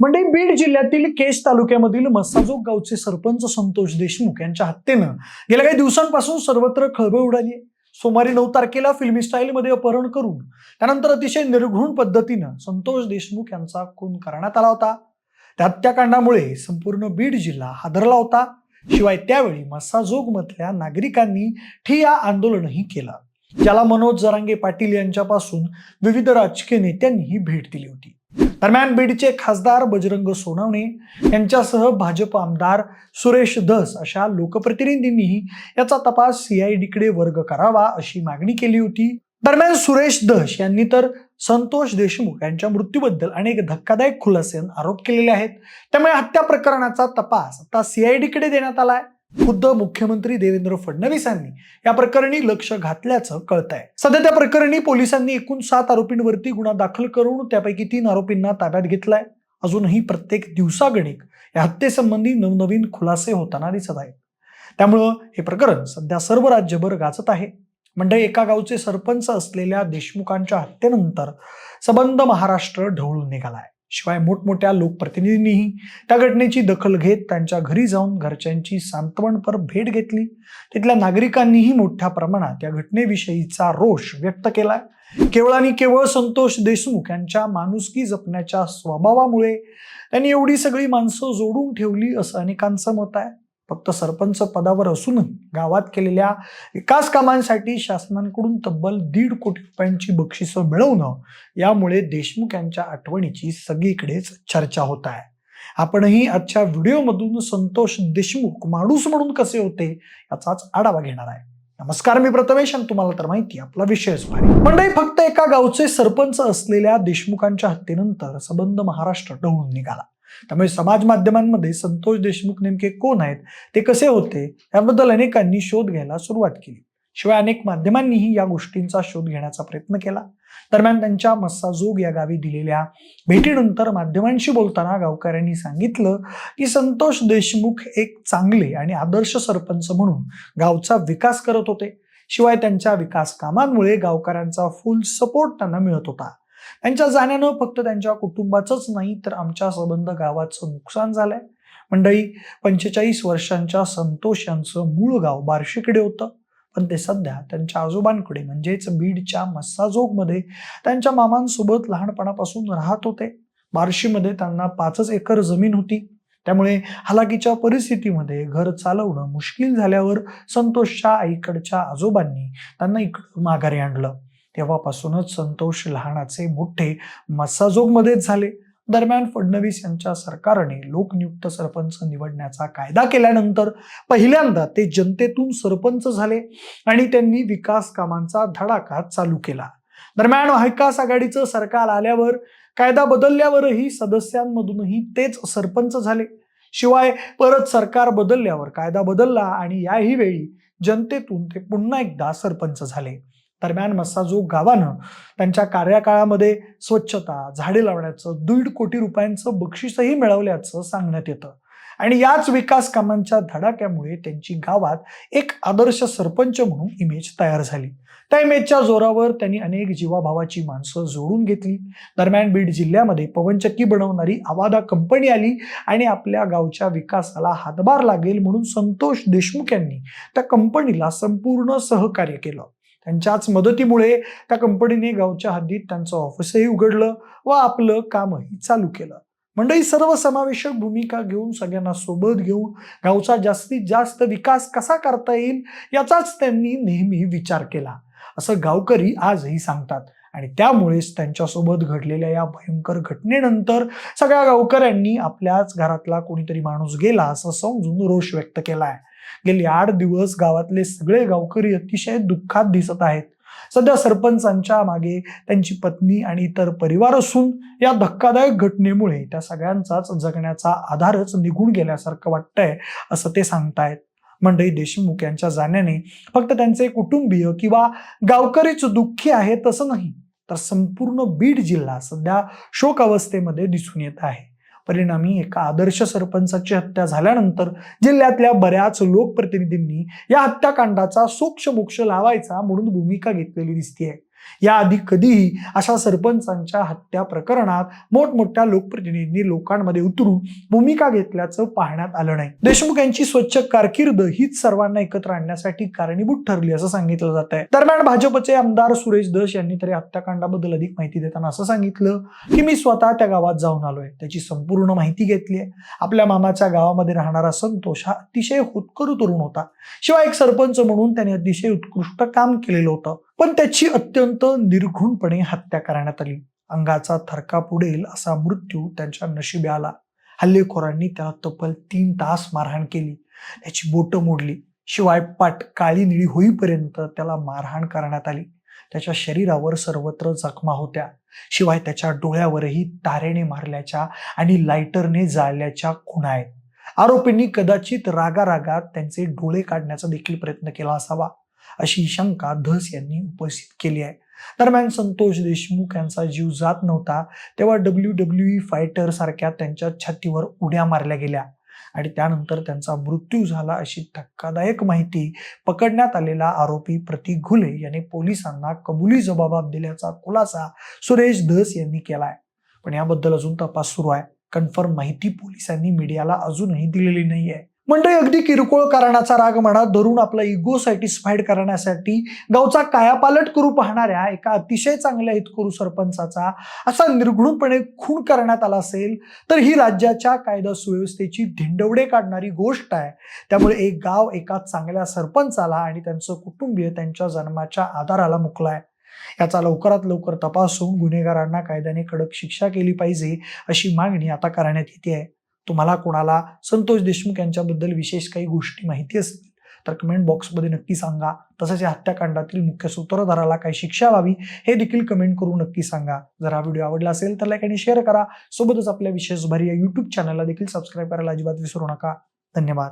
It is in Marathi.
म्हणजे बीड जिल्ह्यातील केश तालुक्यामधील मस्साजोग गावचे सरपंच संतोष देशमुख यांच्या हत्येनं गेल्या काही दिवसांपासून सर्वत्र खळबळ उडाली आहे. सोमवारी नऊ तारखेला फिल्मी स्टाईलमध्ये अपहरण करून त्यानंतर अतिशय निर्घृण पद्धतीनं संतोष देशमुख यांचा खून करण्यात आला होता. त्या हत्याकांडामुळे संपूर्ण बीड जिल्हा हादरला होता. शिवाय त्यावेळी मस्साजोग मधल्या नागरिकांनी ठिया आंदोलनही केलं. ज्याला मनोज जरांगे पाटील यांच्यापासून विविध राजकीय नेत्यांनीही भेट दिली होती. दरम्यान बीडचे खासदार बजरंग सोनवणे यांच्यासह भाजप आमदार सुरेश धस अशा लोकप्रतिनिधींनीही याचा तपास सीआयडीकडे वर्ग करावा अशी मागणी केली होती. दरम्यान सुरेश धस यांनी तर संतोष देशमुख यांच्या मृत्यूबद्दल अनेक धक्कादायक खुलासे आरोप केलेले आहेत. त्यामुळे हत्या प्रकरणाचा तपास आता सीआयडीकडे देण्यात आलाय. खुद्द मुख्यमंत्री देवेंद्र फडणवीसांनी या प्रकरणी लक्ष घातल्याचं कळत आहे सध्या त्या प्रकरणी पोलिसांनी एकूण सात आरोपींवरती गुन्हा दाखल करून त्यापैकी तीन आरोपींना ताब्यात घेतलाय. अजूनही प्रत्येक दिवसागणिक या हत्येसंबंधी नवनवीन खुलासे होताना दिसत आहेत. त्यामुळं हे प्रकरण सध्या सर्व राज्यभर गाजत आहे. म्हणजे एका गावचे सरपंच असलेल्या देशमुखांच्या हत्येनंतर सबंध महाराष्ट्र ढवळून निघालाय. शिवाय मोठमोठ्या लोकप्रतिनिधींनीही त्या घटनेची दखल घेत त्यांच्या घरी जाऊन घरच्यांची सांत्वनपर भेट घेतली. तिथल्या नागरिकांनीही मोठ्या प्रमाणात या घटनेविषयीचा रोष व्यक्त केला केवळ आणि केवळ संतोष देशमुख यांच्या माणुसकी जपण्याच्या स्वभावामुळे त्यांनी एवढी सगळी माणसं जोडून ठेवली असं अनेकांचं मत आहे. फक्त सरपंच पदावर असूनही गावात केलेल्या विकास कामांसाठी शासनाकडून तब्बल दीड कोटी रुपयांची बक्षिसं मिळवणं यामुळे देशमुख यांच्या आठवणीची सगळीकडेच चर्चा होत आहे. आपणही आजच्या व्हिडिओमधून संतोष देशमुख माणूस म्हणून कसे होते याचाच आढावा घेणार आहे. नमस्कार मी प्रथमेश आणि तुम्हाला तर माहिती आपला विषयच भारी मंडळी फक्त एका गावचे सरपंच असलेल्या देशमुखांच्या हत्येनंतर सबंध महाराष्ट्र ढवळून निघाला. त्यामुळे समाज माध्यमांमध्ये संतोष देशमुख नेमके कोण आहेत ते कसे होते याबद्दल अनेकांनी शोध घ्यायला सुरुवात केली. शिवाय अनेक माध्यमांनीही या गोष्टींचा शोध घेण्याचा प्रयत्न केला. दरम्यान त्यांच्या मस्साजोग या गावी दिलेल्या भेटीनंतर माध्यमांशी बोलताना गावकऱ्यांनी सांगितलं की संतोष देशमुख एक चांगले आणि आदर्श सरपंच म्हणून गावचा विकास करत होते. शिवाय त्यांच्या विकास कामांमुळे गावकऱ्यांचा फुल सपोर्ट त्यांना मिळत होता. त्यांच्या जाण्यानं फक्त त्यांच्या कुटुंबाचंच नाही तर आमच्या संबंध गावाचं नुकसान झालंय. मंडळी पंचेचाळीस वर्षांच्या संतोष यांचं मूळ गाव बार्शीकडे होतं. पण ते सध्या त्यांच्या आजोबांकडे म्हणजेच बीडच्या मस्साजोगमध्ये त्यांच्या मामांसोबत लहानपणापासून राहत होते. बार्शीमध्ये त्यांना पाचच एकर जमीन होती. त्यामुळे हलाकीच्या परिस्थितीमध्ये घर चालवणं मुश्किल झाल्यावर संतोषच्या आईकडच्या आजोबांनी त्यांना इकडं माघारी आणलं. तेव्हापासूनच संतोष लहानाचे मोठे मस्साजोगमध्येच झाले. दरम्यान फडणवीस यांच्या सरकारने लोकनियुक्त सरपंच निवडण्याचा कायदा केल्यानंतर पहिल्यांदा ते जनतेतून सरपंच झाले आणि त्यांनी विकास कामांचा धडाका चालू केला. दरम्यान महाविकास आघाडीचं सरकार आल्यावर कायदा बदलल्यावरही सदस्यांमधूनही तेच सरपंच झाले. शिवाय परत सरकार बदलल्यावर कायदा बदलला आणि याही वेळी जनतेतून ते पुन्हा एकदा सरपंच झाले. दरम्यान मस्साजोग गावानं त्यांच्या कार्यकाळामध्ये स्वच्छता झाडे लावण्याचं दीड कोटी रुपयांचं बक्षीसही मिळवल्याचं सांगण्यात येतं. आणि याच विकास कामांच्या धडाक्यामुळे त्यांची गावात एक आदर्श सरपंच म्हणून इमेज तयार झाली. त्या इमेजच्या जोरावर त्यांनी अनेक जीवाभावाची माणसं जोडून घेतली. दरम्यान बीड जिल्ह्यामध्ये पवनचक्की बनवणारी आवादा कंपनी आली आणि आपल्या गावच्या विकासाला हातभार लागेल म्हणून संतोष देशमुख यांनी त्या कंपनीला संपूर्ण सहकार्य केलं. त्यांच्याच मदतीमुळे त्या कंपनीने गावच्या हद्दीत त्यांचं ऑफिसही उघडलं व आपलं कामही चालू केलं. मंडळी सर्वसमावेशक भूमिका घेऊन सगळ्यांना सोबत घेऊन गावचा जास्तीत जास्त विकास कसा करता येईल याचाच त्यांनी नेहमी विचार केला. असं गावकरी आजही सांगतात आणि त्यामुळेच त्यांच्यासोबत घडलेल्या या भयंकर घटनेनंतर सगळ्या गावकऱ्यांनी आपल्याच घरातला कोणीतरी माणूस गेला असं समजून रोष व्यक्त केला आहे गेली आठ दिवस गावातले सगळे गावकरी अतिशय दुःखात दिसत आहेत. सध्या सरपंचांच्या मागे त्यांची पत्नी आणि इतर परिवार असून या धक्कादायक घटनेमुळे त्या सगळ्यांचाच जगण्याचा आधारच निघून गेल्यासारखं वाटतंय असं ते सांगतायत. मंडई देशमुख यांच्या जाण्याने फक्त त्यांचे कुटुंबीय किंवा गावकरीच दुःखी आहेत असं नाही तर संपूर्ण बीड जिल्हा सध्या शोक अवस्थेमध्ये दिसून येत आहे. परिणामी एका आदर्श सरपंचाची हत्या झाल्यानंतर जिल्ह्यातल्या बऱ्याच लोकप्रतिनिधींनी या हत्याकांडाचा सोक्ष मोक्ष लावायचा म्हणून भूमिका घेतलेली दिसतीये. याआधी कधीही अशा सरपंचांच्या हत्या प्रकरणात मोठमोठ्या लोकप्रतिनिधींनी लोकांमध्ये उतरून भूमिका घेतल्याचं पाहण्यात आलं नाही. देशमुख यांची स्वच्छ कारकीर्द हीच सर्वांना एकत्र आणण्यासाठी कारणीभूत ठरली असं सांगितलं जात आहे. दरम्यान भाजपचे आमदार सुरेश दश यांनी तरी हत्याकांडाबद्दल अधिक माहिती देताना असं सांगितलं की मी स्वतः त्या गावात जाऊन आलोय. त्याची संपूर्ण माहिती घेतली आहे. आपल्या मामाच्या गावामध्ये राहणारा संतोष हा अतिशय होतकरू तरुण होता. शिवाय एक सरपंच म्हणून त्याने अतिशय उत्कृष्ट काम केलेलं होतं. पण त्याची अत्यंत निर्घुणपणे हत्या करण्यात आली. अंगाचा थरका पुढेल असा मृत्यू त्यांच्या नशिबी आला. हल्लेखोरांनी त्याला तब्बल तीन तास मारहाण केली. त्याची बोटं मोडली. शिवाय पाट काळी निळी होईपर्यंत त्याला मारहाण करण्यात आली. त्याच्या शरीरावर सर्वत्र जखमा होत्या. शिवाय त्याच्या डोळ्यावरही तारेने मारल्याच्या आणि लायटरने जाळल्याच्या खुणा आहेत. आरोपींनी कदाचित रागारागात त्यांचे डोळे काढण्याचा देखील प्रयत्न केला असावा. अशी शंका धस यांनी उपस्थित केली आहे. दरम्यान संतोष देशमुख यांचा जीव जात नव्हता तेव्हा डब्ल्यू डब्ल्यू ई फायटर सारख्या त्यांच्या छातीवर उड्या मारल्या गेल्या आणि त्यानंतर त्यांचा मृत्यू झाला अशी धक्कादायक माहिती पकडण्यात आलेला आरोपी प्रतीक घुले यांनी पोलिसांना कबुली जबाबात दिल्याचा खुलासा सुरेश धस यांनी केलाय. पण याबद्दल अजून तपास सुरू आहे. कन्फर्म माहिती पोलिसांनी मीडियाला अजूनही दिलेली नाहीये. मंडळी अगदी किरकोळ कारणाचा राग मनात धरून आपला इगो सॅटिस्फाईड करण्यासाठी गावचा कायापालट करू पाहणाऱ्या एका अतिशय चांगल्या हितकरू सरपंचाचा असा निर्घृणपणे खून करण्यात आला असेल तर ही राज्याच्या कायदा सुव्यवस्थेची धिंडवडे काढणारी गोष्ट आहे. त्यामुळे एक गाव एका चांगल्या सरपंचाला आणि त्यांचं कुटुंबीय त्यांच्या जन्माच्या आधाराला मुकलाय याचा लवकरात लवकर तपास होऊन गुन्हेगारांना कायद्याने कडक शिक्षा केली पाहिजे अशी मागणी आता करण्यात येते आहे. तुम्हाला कोणाला संतोष देशमुख यांच्याबद्दल विशेष काही गोष्टी माहिती असतील तर कमेंट बॉक्समध्ये नक्की सांगा. तसंच या हत्याकांडातील मुख्य सूत्रधाराला काही शिक्षा व्हावी हे देखील कमेंट करून नक्की सांगा. जर हा व्हिडिओ आवडला असेल तर लाईक आणि शेअर करा. सोबतच आपल्या विशेष भारी या युट्यूब चॅनलला देखील सबस्क्राईब करायला अजिबात विसरू नका. धन्यवाद.